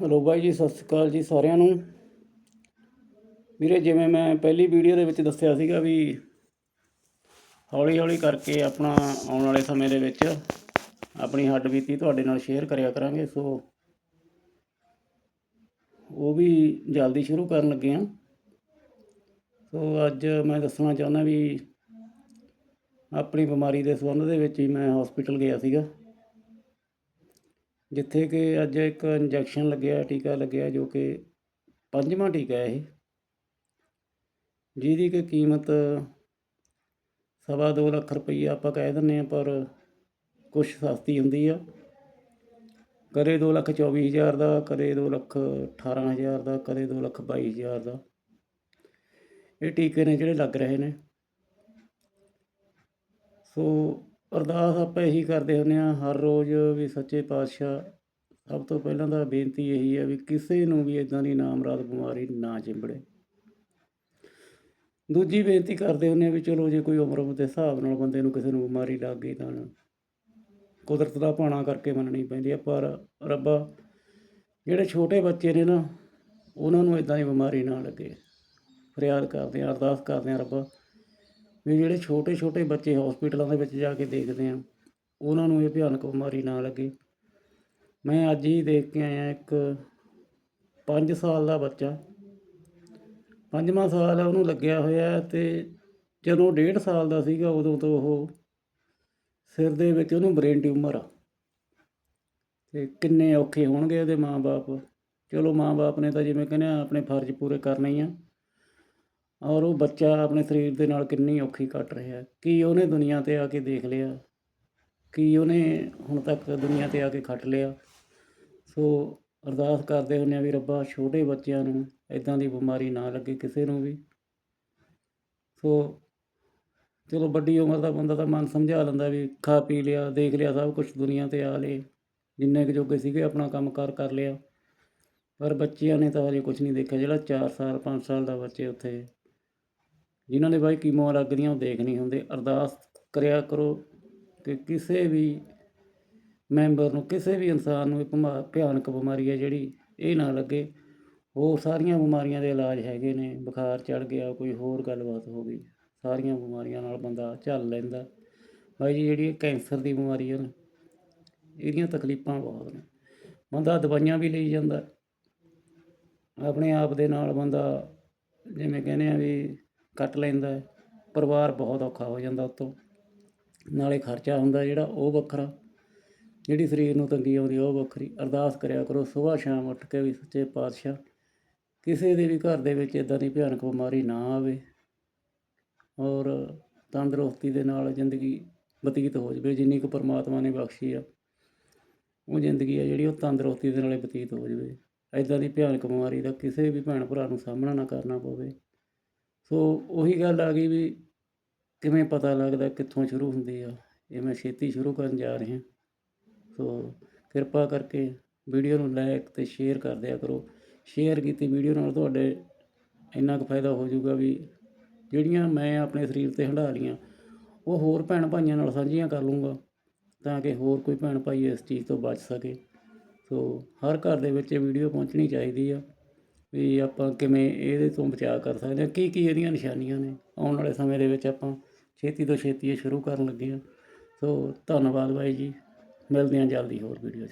Hello ਬਾਈ ਜੀ, ਸਤਿ ਸ਼੍ਰੀ ਅਕਾਲ ਜੀ ਸਾਰਿਆਂ ਨੂੰ। ਵੀਰੇ, ਜਿਵੇਂ ਮੈਂ ਪਹਿਲੀ ਵੀਡੀਓ ਦੇ ਵਿੱਚ ਦੱਸਿਆ ਸੀਗਾ ਵੀ ਹੌਲੀ ਹੌਲੀ ਕਰਕੇ ਆਪਣਾ ਆਉਣ ਵਾਲੇ ਸਮੇਂ ਦੇ ਵਿੱਚ ਆਪਣੀ ਹੱਡ ਬੀਤੀ ਤੁਹਾਡੇ ਨਾਲ ਸ਼ੇਅਰ ਕਰਿਆ ਕਰਾਂਗੇ। ਸੋ ਉਹ ਵੀ ਜਲਦੀ ਸ਼ੁਰੂ ਕਰਨ ਲੱਗੇ ਆ ਸੋ ਅੱਜ ਮੈਂ ਦੱਸਣਾ ਚਾਹੁੰਦਾ ਵੀ ਆਪਣੀ ਬਿਮਾਰੀ ਦੇ ਸੰਬੰਧ ਦੇ ਵਿੱਚ ਹੀ ਮੈਂ ਹਸਪੀਟਲ ਗਿਆ ਸੀਗਾ। ਜਿੱਥੇ ਕਿ ਅੱਜ ਇੱਕ ਇੰਜੈਕਸ਼ਨ ਲੱਗਿਆ, ਟੀਕਾ ਲੱਗਿਆ ਜੋ ਕਿ ਪੰਜਵਾਂ ਟੀਕਾ ਇਹ। ਜਿਹਦੀ ਕਿ ਕੀਮਤ ਸਵਾ ਦੋ ਲੱਖ ਰੁਪਈਆ ਆਪਾਂ ਕਹਿ ਦਿੰਦੇ ਆ ਪਰ ਕੁਛ ਸਸਤੀ ਹੁੰਦੀ ਆ। ਕਦੇ ਦੋ ਲੱਖ ਚੌਵੀ ਹਜ਼ਾਰ ਦਾ, ਕਦੇ ਦੋ ਲੱਖ ਅਠਾਰਾਂ ਹਜ਼ਾਰ ਦਾ, ਕਦੇ ਦੋ ਲੱਖ ਬਾਈ ਹਜ਼ਾਰ ਦਾ। ਇਹ ਟੀਕੇ ਨੇ ਜਿਹੜੇ ਲੱਗ ਰਹੇ ਨੇ। ਸੋ ਅਰਦਾਸ ਆਪਾਂ ਇਹੀ ਕਰਦੇ ਹੁੰਦੇ ਹਾਂ ਹਰ ਰੋਜ਼ ਵੀ ਸੱਚੇ ਪਾਤਸ਼ਾਹ ਸਭ ਤੋਂ ਪਹਿਲਾਂ ਤਾਂ ਬੇਨਤੀ ਇਹੀ ਹੈ ਵੀ ਕਿਸੇ ਨੂੰ ਵੀ ਇਦਾਂ ਦੀ ਨਾਮਰਾਦ ਬਿਮਾਰੀ ਨਾ ਚਿੰਬੜੇ। ਦੂਜੀ ਬੇਨਤੀ ਕਰਦੇ ਹੁੰਦੇ ਆ ਵੀ ਚਲੋ ਜੇ ਕੋਈ ਉਮਰ ਦੇ ਹਿਸਾਬ ਨਾਲ ਬੰਦੇ ਨੂੰ ਕਿਸੇ ਨੂੰ ਬਿਮਾਰੀ ਲੱਗ ਗਈ ਤਾਂ ਕੁਦਰਤ ਦਾ ਭਾਣਾ ਕਰਕੇ ਮੰਨਣੀ ਪੈਂਦੀ ਹੈ, ਪਰ ਰੱਬਾ ਜਿਹੜੇ ਛੋਟੇ ਬੱਚੇ ਨੇ ਨਾ, ਉਹਨਾਂ ਨੂੰ ਇਦਾਂ ਦੀ ਬਿਮਾਰੀ ਨਾ ਲੱਗੇ। ਫਰਿਆਦ ਕਰਦੇ ਆ ਅਰਦਾਸ ਕਰਦੇ ਆ ਰੱਬਾ ਵੀ ਜਿਹੜੇ ਛੋਟੇ ਛੋਟੇ ਬੱਚੇ ਹਸਪੀਟਲਾਂ ਦੇ ਵਿੱਚ ਜਾ ਕੇ ਦੇਖਦੇ ਆ, ਉਹਨਾਂ ਨੂੰ ਇਹ ਭਿਆਨਕ ਬਿਮਾਰੀ ਨਾ ਲੱਗੇ। ਮੈਂ ਅੱਜ ਹੀ ਦੇਖ ਕੇ ਆਇਆ ਇੱਕ 5 ਸਾਲ ਦਾ ਬੱਚਾ। ਪੰਜਵਾਂ ਸਾਲ ਆ ਉਹਨੂੰ ਲੱਗਿਆ ਹੋਇਆ ਤੇ ਜਦੋਂ 1.5 ਸਾਲ ਦਾ ਸੀਗਾ, ਉਦੋਂ ਤੋਂ ਉਹ ਸਿਰ ਦੇ ਵਿੱਚ ਉਹਨੂੰ ਬ੍ਰੇਨ ਟਿਊਮਰ ਆ। ਤੇ ਕਿੰਨੇ ਔਖੇ ਹੋਣਗੇ ਉਹਦੇ ਮਾਪੇ ਚਲੋ ਮਾਪੇ ਨੇ ਤਾਂ ਜਿਵੇਂ ਕਹਿੰਦੇ ਆ, ਆਪਣੇ ਫਰਜ਼ ਪੂਰੇ ਕਰਨੇ ਹੀ ਆ। ਔਰ ਉਹ ਬੱਚਾ ਆਪਣੇ ਸਰੀਰ ਦੇ ਨਾਲ ਕਿੰਨੀ ਔਖੀ ਕੱਟ ਰਿਹਾ ਕੀ ਉਹਨੇ ਦੁਨੀਆ ਤੇ ਆ ਕੇ ਦੇਖ ਲਿਆ? ਕੀ ਉਹਨੇ ਹੁਣ ਤੱਕ ਦੁਨੀਆ ਤੇ ਆ ਕੇ ਖੱਟ ਲਿਆ? ਸੋ ਅਰਦਾਸ ਕਰਦੇ ਹੁੰਦੇ ਆ ਵੀ ਰੱਬਾ ਛੋਟੇ ਬੱਚਿਆਂ ਨੂੰ ਇਦਾਂ ਦੀ ਬਿਮਾਰੀ ਨਾ ਲੱਗੇ ਕਿਸੇ ਨੂੰ ਵੀ। ਸੋ ਚਲੋ ਵੱਡੀ ਉਮਰ ਦਾ ਬੰਦਾ ਤਾਂ ਮਨ ਸਮਝਾ ਲੈਂਦਾ ਵੀ ਖਾ ਪੀ ਲਿਆ, ਦੇਖ ਲਿਆ, ਸਭ ਕੁਝ ਦੁਨੀਆ ਤੇ ਆ ਲਏ। ਜਿੰਨੇ ਕੁ ਜੋਗੇ ਸੀਗੇ ਆਪਣਾ ਕੰਮ ਕਾਰ ਕਰ ਲਿਆ। ਪਰ ਬੱਚਿਆਂ ਨੇ ਤਾਂ ਹਜੇ ਕੁਝ ਨਹੀਂ ਦੇਖਿਆ। ਜਿਹੜਾ 4 ਸਾਲ 5 ਸਾਲ ਦਾ ਬੱਚੇ ਉੱਥੇ ਜਿਨ੍ਹਾਂ ਨੇ ਬਾਈ ਕੀਮੋ ਲੱਗਦੀਆਂ ਉਹ ਦੇਖ ਨਹੀਂ ਹੁੰਦੇ। ਅਰਦਾਸ ਕਰਿਆ ਕਰੋ ਕਿ ਕਿਸੇ ਵੀ ਮੈਂਬਰ ਨੂੰ, ਕਿਸੇ ਵੀ ਇਨਸਾਨ ਨੂੰ ਇਹ ਭਮਾ, ਭਿਆਨਕ ਬਿਮਾਰੀ ਹੈ ਜਿਹੜੀ ਇਹ ਨਾ ਲੱਗੇ। ਉਹ ਸਾਰੀਆਂ ਬਿਮਾਰੀਆਂ ਦੇ ਇਲਾਜ ਹੈਗੇ ਨੇ। ਬੁਖਾਰ ਚੜ ਗਿਆ, ਕੋਈ ਹੋਰ ਗੱਲਬਾਤ ਹੋ ਗਈ, ਸਾਰੀਆਂ ਬਿਮਾਰੀਆਂ ਨਾਲ ਬੰਦਾ ਝੱਲ ਲੈਂਦਾ। ਬਾਈ ਜੀ, ਜਿਹੜੀ ਕੈਂਸਰ ਦੀ ਬਿਮਾਰੀ ਹੈ ਨਾ, ਇਹਦੀਆਂ ਤਕਲੀਫਾਂ ਬਹੁਤ ਨੇ। ਬੰਦਾ ਦਵਾਈਆਂ ਵੀ ਲਈ ਜਾਂਦਾ। ਆਪਣੇ ਆਪ ਦੇ ਨਾਲ ਬੰਦਾ, ਜਿਵੇਂ ਕਹਿੰਦੇ ਆ ਵੀ ਕੱਟ ਲੈਂਦਾ ਪਰਿਵਾਰ ਬਹੁਤ ਔਖਾ ਹੋ ਜਾਂਦਾ ਉਤੋਂ। ਨਾਲੇ ਖਰਚਾ ਹੁੰਦਾ ਜਿਹੜਾ, ਉਹ ਵੱਖਰਾ। ਜਿਹੜੀ ਸਰੀਰ ਨੂੰ ਤੰਗੀ ਆਉਂਦੀ, ਉਹ ਵੱਖਰੀ। ਅਰਦਾਸ ਕਰਿਆ ਕਰੋ ਸਵੇਰ ਸ਼ਾਮ ਉੱਠ ਕੇ ਵੀ ਸੱਚੇ ਪਾਤਸ਼ਾਹ, ਕਿਸੇ ਦੇ ਵੀ ਘਰ ਦੇ ਵਿੱਚ ਇਦਾਂ ਦੀ ਭਿਆਨਕ ਬਿਮਾਰੀ ਨਾ ਆਵੇ। ਔਰ ਤੰਦਰੁਸਤੀ ਦੇ ਨਾਲ ਜ਼ਿੰਦਗੀ ਬਤੀਤ ਹੋ ਜਾਵੇ। ਜਿੰਨੀ ਕੁ ਪਰਮਾਤਮਾ ਨੇ ਬਖਸ਼ੀ ਆ, ਉਹ ਜ਼ਿੰਦਗੀ ਆ ਜਿਹੜੀ, ਉਹ ਤੰਦਰੁਸਤੀ ਦੇ ਨਾਲੇ ਬਤੀਤ ਹੋ ਜਾਵੇ। ਇਦਾਂ ਦੀ ਭਿਆਨਕ ਬਿਮਾਰੀ ਦਾ ਕਿਸੇ ਵੀ ਭੈਣ ਭਰਾ ਨੂੰ ਸਾਹਮਣਾ ਨਾ ਕਰਨਾ ਪਵੇ। ਸੋ ਉਹੀ ਗੱਲ ਆ ਗਈ ਵੀ ਕਿਵੇਂ ਪਤਾ ਲੱਗਦਾ ਕਿੱਥੋਂ ਸ਼ੁਰੂ ਹੁੰਦੀ ਆ। ਇਹ ਮੈਂ ਛੇਤੀ ਸ਼ੁਰੂ ਕਰਨ ਜਾ ਰਿਹਾ। ਸੋ ਕਿਰਪਾ ਕਰਕੇ ਵੀਡੀਓ ਨੂੰ ਲਾਈਕ ਤੇ ਸ਼ੇਅਰ ਕਰ ਦਿਆ ਕਰੋ। ਸ਼ੇਅਰ ਕੀਤੀ ਵੀਡੀਓ ਨਾਲ ਤੁਹਾਡੇ ਇੰਨਾ ਕੁ ਫਾਇਦਾ ਹੋ ਜਾਊਗਾ ਵੀ ਜਿਹੜੀਆਂ ਮੈਂ ਆਪਣੇ ਸਰੀਰ ਤੇ ਹੰਢਾ ਲੀਆਂ ਉਹ ਹੋਰ ਭੈਣ ਭਾਈਆਂ ਨਾਲ ਸਾਂਝੀਆਂ ਕਰ ਲੂੰਗਾ ਤਾਂ ਕਿ ਹੋਰ ਕੋਈ ਭੈਣ ਭਾਈ ਇਸ ਚੀਜ਼ ਤੋਂ ਬਚ ਸਕੇ। ਸੋ ਹਰ ਘਰ ਦੇ ਵਿੱਚ ਇਹ ਵੀਡੀਓ ਪਹੁੰਚਣੀ ਚਾਹੀਦੀ ਆ। ਵੀ ਆਪਾਂ ਕਿਵੇਂ ਇਹਦੇ ਤੋਂ ਬਚਾਅ ਕਰ ਸਕਦੇ ਹਾਂ ਕੀ ਕੀ ਇਹਦੀਆਂ ਨਿਸ਼ਾਨੀਆਂ ਨੇ? ਆਉਣ ਵਾਲੇ ਸਮੇਂ ਦੇ ਵਿੱਚ ਆਪਾਂ ਛੇਤੀ ਤੋਂ ਛੇਤੀ ਇਹ ਸ਼ੁਰੂ ਕਰਨ ਲੱਗੇ ਹਾਂ। ਸੋ ਧੰਨਵਾਦ ਬਾਈ ਜੀ। ਮਿਲਦੇ ਹਾਂ ਜਲਦੀ ਹੋਰ ਵੀਡੀਓ 'ਚ।